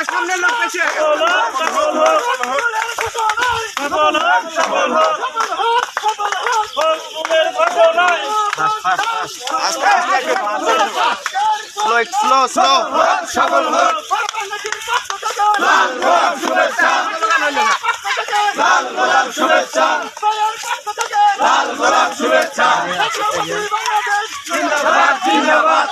হয় সামনের লোক বেশি আস্তে আস্তে স্লো স্লো স্লো হোক শুভেচ্ছা জিন্দাবাদ জিন্দাবাদ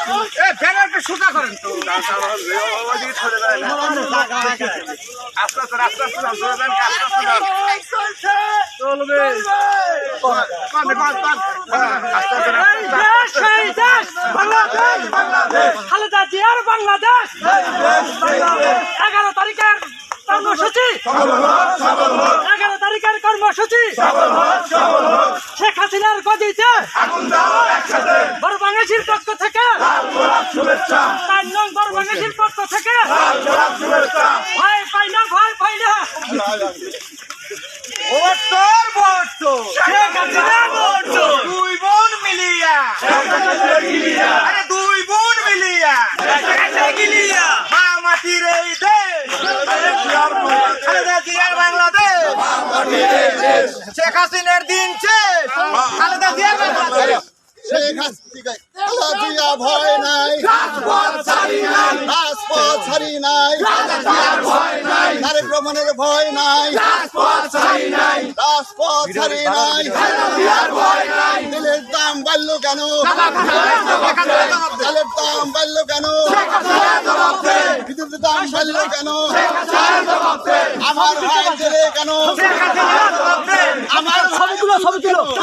খালেদা জিয়ার বাংলাদেশ এগারো তারিখের কর্মসূচি এগারো তারিখের কর্মসূচি। হাসিনার গদিতে বড় বাংলাদেশের পক্ষ থেকে। শুভেচ্ছা। তার নং বড় বাংলাদেশের পক্ষ থেকে। গোলাপ শুভেচ্ছা। ভয় পাই না ভাই পাই না। শেখ হাসিনা দুই বোন মিলিয়া। আরে দুই বোন মিলিয়া মা মাটির এই দেশ খালেদা জিয়ার বাংলাদেশ শেখ হাসিনার দিন শেষ। খালেদা জিয়ার বাংলাদেশ শেখ হাসিনা ভয় নাই। রাজপথ ছাড়ি নাই। রাজপথ ছাড়ি নাই। ভয় নাই। তারেক রহমানের ভয় নাই। রাজপথ ছাড়ি নাই। রাজপথ ছাড়ি নাই। দিয়ার ভয় নাই। তেলের দাম বাড়লো কেন? দাম বাড়লো কেন? দাম বাড়লো কেন? আমার ভাই জেলে কেন? আমার ছবিগুলো ছবি তুলো।